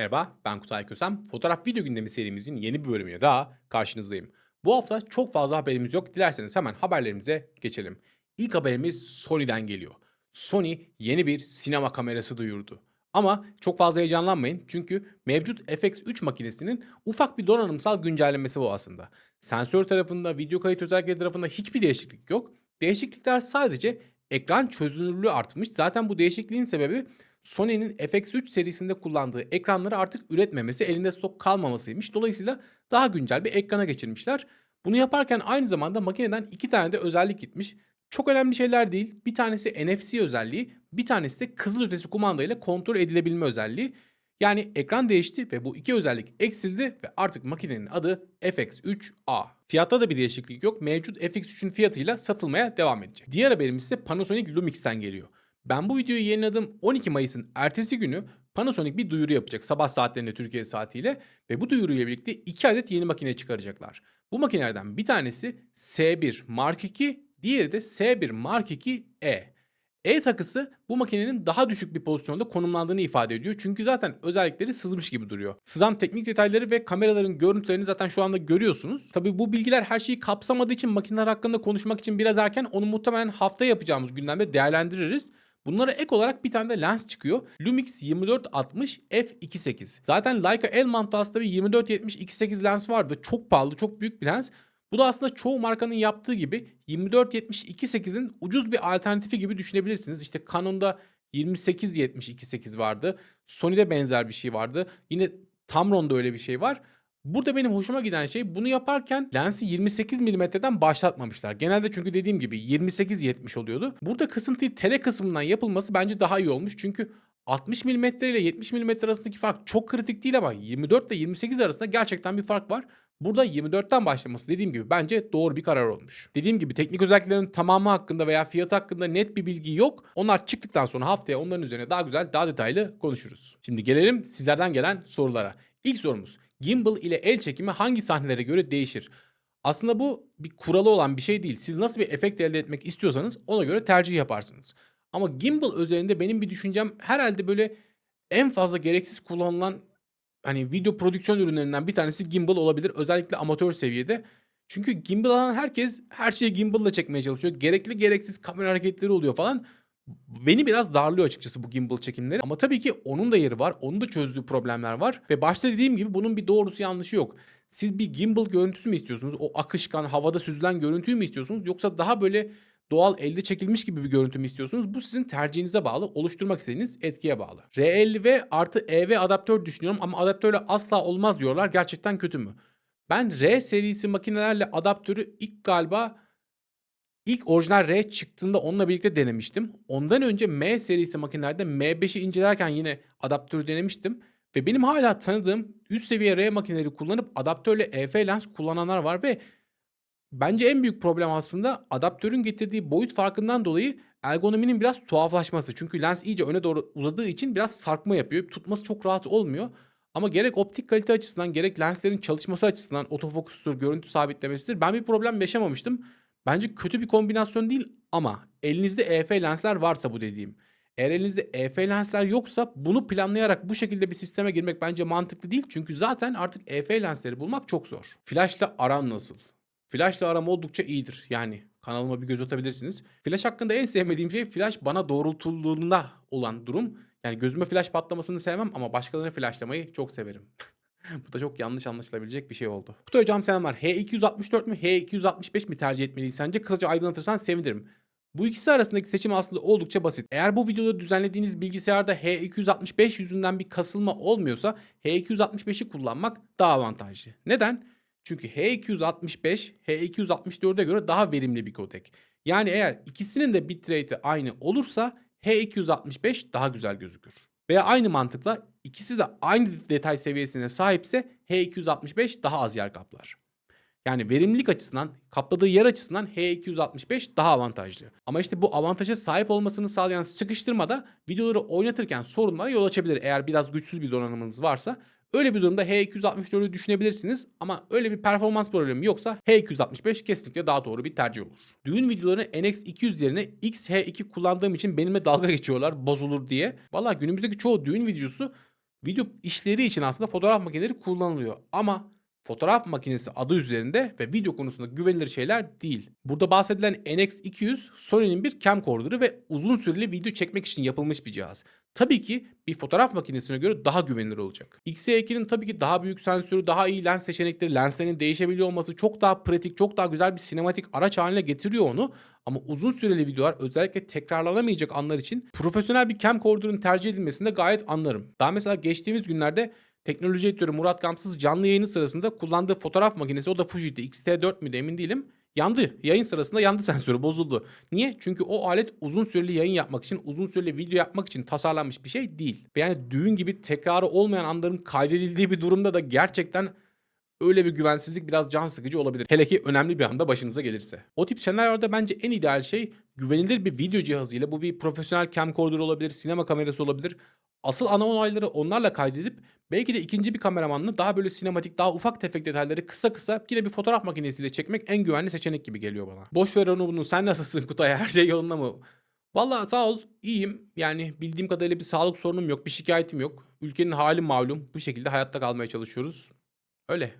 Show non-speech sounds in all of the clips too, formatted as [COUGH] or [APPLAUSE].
Merhaba, ben Kutay Kösem. Fotoğraf video gündemi serimizin yeni bir bölümüyle daha karşınızdayım. Bu hafta çok fazla haberimiz yok. Dilerseniz hemen haberlerimize geçelim. İlk haberimiz Sony'den geliyor. Sony yeni bir sinema kamerası duyurdu. Ama çok fazla heyecanlanmayın çünkü mevcut FX3 makinesinin ufak bir donanımsal güncellemesi bu aslında. Sensör tarafında, video kayıt özellikleri tarafında hiçbir değişiklik yok. Değişiklikler sadece ekran çözünürlüğü artmış. Zaten bu değişikliğin sebebi Sony'nin FX3 serisinde kullandığı ekranları artık üretmemesi, elinde stok kalmamasıymış. Dolayısıyla daha güncel bir ekrana geçirmişler. Bunu yaparken aynı zamanda makineden iki tane de özellik gitmiş. Çok önemli şeyler değil. Bir tanesi NFC özelliği, bir tanesi de kızılötesi kumanda ile kontrol edilebilme özelliği. Yani ekran değişti ve bu iki özellik eksildi ve artık makinenin adı FX3A. Fiyatta da bir değişiklik yok. Mevcut FX3'ün fiyatıyla satılmaya devam edecek. Diğer haberimiz ise Panasonic Lumix'ten geliyor. Ben bu videoyu yayınladığım 12 Mayıs'ın ertesi günü Panasonic bir duyuru yapacak sabah saatlerinde Türkiye saatiyle ve bu duyuruyla birlikte 2 adet yeni makine çıkaracaklar. Bu makinelerden bir tanesi S1 Mark II, diğeri de S1 Mark II-E. E takısı bu makinenin daha düşük bir pozisyonda konumlandığını ifade ediyor. Çünkü zaten özellikleri sızmış gibi duruyor. Sızan teknik detayları ve kameraların görüntülerini zaten şu anda görüyorsunuz. Tabii bu bilgiler her şeyi kapsamadığı için makineler hakkında konuşmak için biraz erken. Onu muhtemelen hafta yapacağımız gündemde değerlendiririz. Bunlara ek olarak bir tane de lens çıkıyor. Lumix 2460 f2.8. Zaten Leica L-Mantas'ta bir 2470 2.8 lens vardı. Çok pahalı, çok büyük bir lens. Bu da aslında çoğu markanın yaptığı gibi 2470 2.8'in ucuz bir alternatifi gibi düşünebilirsiniz. İşte Canon'da 2870 2.8 vardı. Sony'de benzer bir şey vardı. Yine Tamron'da öyle bir şey var. Burada benim hoşuma giden şey bunu yaparken lensi 28 mm'den başlatmamışlar. Genelde çünkü dediğim gibi 28-70 oluyordu. Burada kısıntıyı tele kısmından yapılması bence daha iyi olmuş. Çünkü 60 mm ile 70 mm arasındaki fark çok kritik değil ama 24 ile 28 arasında gerçekten bir fark var. Burada 24'ten başlaması dediğim gibi bence doğru bir karar olmuş. Dediğim gibi teknik özelliklerin tamamı hakkında veya fiyatı hakkında net bir bilgi yok. Onlar çıktıktan sonra haftaya onların üzerine daha güzel, daha detaylı konuşuruz. Şimdi gelelim sizlerden gelen sorulara. İlk sorumuz gimbal ile el çekimi hangi sahnelere göre değişir? Aslında bu bir kuralı olan bir şey değil. Siz nasıl bir efekt elde etmek istiyorsanız ona göre tercih yaparsınız. Ama gimbal üzerinde benim bir düşüncem herhalde böyle en fazla gereksiz kullanılan hani video prodüksiyon ürünlerinden bir tanesi gimbal olabilir. Özellikle amatör seviyede. Çünkü gimbal alan herkes her şeyi gimbal çekmeye çalışıyor. Gerekli gereksiz kamera hareketleri oluyor falan. Beni biraz darlıyor açıkçası bu gimbal çekimleri. Ama tabii ki onun da yeri var. Onun da çözdüğü problemler var. Ve başta dediğim gibi bunun bir doğrusu yanlışı yok. Siz bir gimbal görüntüsü mü istiyorsunuz? O akışkan, havada süzülen görüntüyü mü istiyorsunuz? Yoksa daha böyle doğal elde çekilmiş gibi bir görüntü mü istiyorsunuz? Bu sizin tercihinize bağlı, oluşturmak istediğiniz etkiye bağlı. R50V artı EV adaptör düşünüyorum ama adaptörle asla olmaz diyorlar. Gerçekten kötü mü? Ben R serisi makinelerle adaptörü ilk galiba ilk orijinal R çıktığında onunla birlikte denemiştim. Ondan önce M serisi makinelerde M5'i incelerken yine adaptörü denemiştim. Ve benim hala tanıdığım üst seviye R makineleri kullanıp adaptörle EF lens kullananlar var ve bence en büyük problem aslında adaptörün getirdiği boyut farkından dolayı ergonominin biraz tuhaflaşması. Çünkü lens iyice öne doğru uzadığı için biraz sarkma yapıyor. Tutması çok rahat olmuyor. Ama gerek optik kalite açısından gerek lenslerin çalışması açısından otofokustur, görüntü sabitlemesidir. Ben bir problem yaşamamıştım. Bence kötü bir kombinasyon değil ama elinizde EF lensler varsa bu dediğim. Eğer elinizde EF lensler yoksa bunu planlayarak bu şekilde bir sisteme girmek bence mantıklı değil. Çünkü zaten artık EF lensleri bulmak çok zor. Flash'la aran nasıl? Flash'la aram oldukça iyidir. Yani kanalıma bir göz atabilirsiniz. Flash hakkında en sevmediğim şey flash bana doğrultulduğunda olan durum. Yani gözüme flash patlamasını sevmem ama başkalarına flashlamayı çok severim. [LAUGHS] [LAUGHS] Bu da çok yanlış anlaşılabilecek bir şey oldu. Kutay hocam selamlar. H264 mü H265 mi tercih etmeliyiz sence? Kısaca aydınlatırsan sevinirim. Bu ikisi arasındaki seçim aslında oldukça basit. Eğer bu videoda düzenlediğiniz bilgisayarda H265 yüzünden bir kasılma olmuyorsa H265'i kullanmak daha avantajlı. Neden? Çünkü H265 H264'e göre daha verimli bir kodek. Yani eğer ikisinin de bitrate'i aynı olursa H265 daha güzel gözükür. Veya aynı mantıkla ikisi de aynı detay seviyesine sahipse H265 daha az yer kaplar. Yani verimlilik açısından, kapladığı yer açısından H265 daha avantajlı. Ama işte bu avantaja sahip olmasını sağlayan sıkıştırma da videoları oynatırken sorunlara yol açabilir eğer biraz güçsüz bir donanımınız varsa. Öyle bir durumda H264'ü düşünebilirsiniz ama öyle bir performans problemi yoksa H265 kesinlikle daha doğru bir tercih olur. Düğün videolarını NX200 yerine XH2 kullandığım için benimle dalga geçiyorlar bozulur diye. Valla günümüzdeki çoğu düğün videosu video işleri için aslında fotoğraf makineleri kullanılıyor. Ama fotoğraf makinesi adı üzerinde ve video konusunda güvenilir şeyler değil. Burada bahsedilen NX200 Sony'nin bir camcorder'ı ve uzun süreli video çekmek için yapılmış bir cihaz. Tabii ki bir fotoğraf makinesine göre daha güvenilir olacak. XE2'nin tabii ki daha büyük sensörü, daha iyi lens seçenekleri, lenslerin değişebiliyor olması çok daha pratik, çok daha güzel bir sinematik araç haline getiriyor onu. Ama uzun süreli videolar özellikle tekrarlanamayacak anlar için profesyonel bir camcorder'ın tercih edilmesinde gayet anlarım. Daha mesela geçtiğimiz günlerde teknoloji editörü Murat Gamsız canlı yayını sırasında kullandığı fotoğraf makinesi o da Fuji'de XT4 müydü emin değilim. Yandı. Yayın sırasında yandı [LAUGHS] sensörü bozuldu. Niye? Çünkü o alet uzun süreli yayın yapmak için, uzun süreli video yapmak için tasarlanmış bir şey değil. Yani düğün gibi tekrarı olmayan anların kaydedildiği bir durumda da gerçekten öyle bir güvensizlik biraz can sıkıcı olabilir. Hele ki önemli bir anda başınıza gelirse. O tip senaryoda bence en ideal şey güvenilir bir video cihazıyla bu bir profesyonel camcorder olabilir, sinema kamerası olabilir. Asıl ana olayları onlarla kaydedip belki de ikinci bir kameramanla daha böyle sinematik, daha ufak tefek detayları kısa kısa yine bir fotoğraf makinesiyle çekmek en güvenli seçenek gibi geliyor bana. Boş ver onu bunu. Sen nasılsın Kutay? [LAUGHS] Her şey yolunda mı? Valla sağ ol iyiyim. Yani bildiğim kadarıyla bir sağlık sorunum yok. Bir şikayetim yok. Ülkenin hali malum. Bu şekilde hayatta kalmaya çalışıyoruz. Öyle.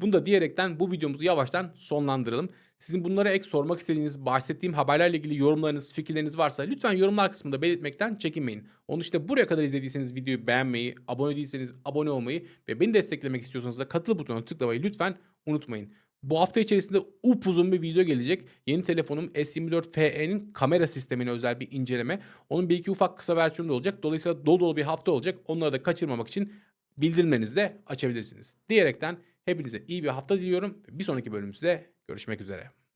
Bunu da diyerekten bu videomuzu yavaştan sonlandıralım. Sizin bunlara ek sormak istediğiniz, bahsettiğim haberlerle ilgili yorumlarınız, fikirleriniz varsa lütfen yorumlar kısmında belirtmekten çekinmeyin. Onu işte buraya kadar izlediyseniz videoyu beğenmeyi, abone değilseniz abone olmayı ve beni desteklemek istiyorsanız da katıl butonuna tıklamayı lütfen unutmayın. Bu hafta içerisinde upuzun bir video gelecek. Yeni telefonum S24 FE'nin kamera sistemine özel bir inceleme. Onun bir iki ufak kısa versiyonu da olacak. Dolayısıyla dolu dolu bir hafta olacak. Onları da kaçırmamak için bildirimlerinizi de açabilirsiniz. Diyerekten hepinize iyi bir hafta diliyorum. Bir sonraki bölümümüzde görüşmek üzere.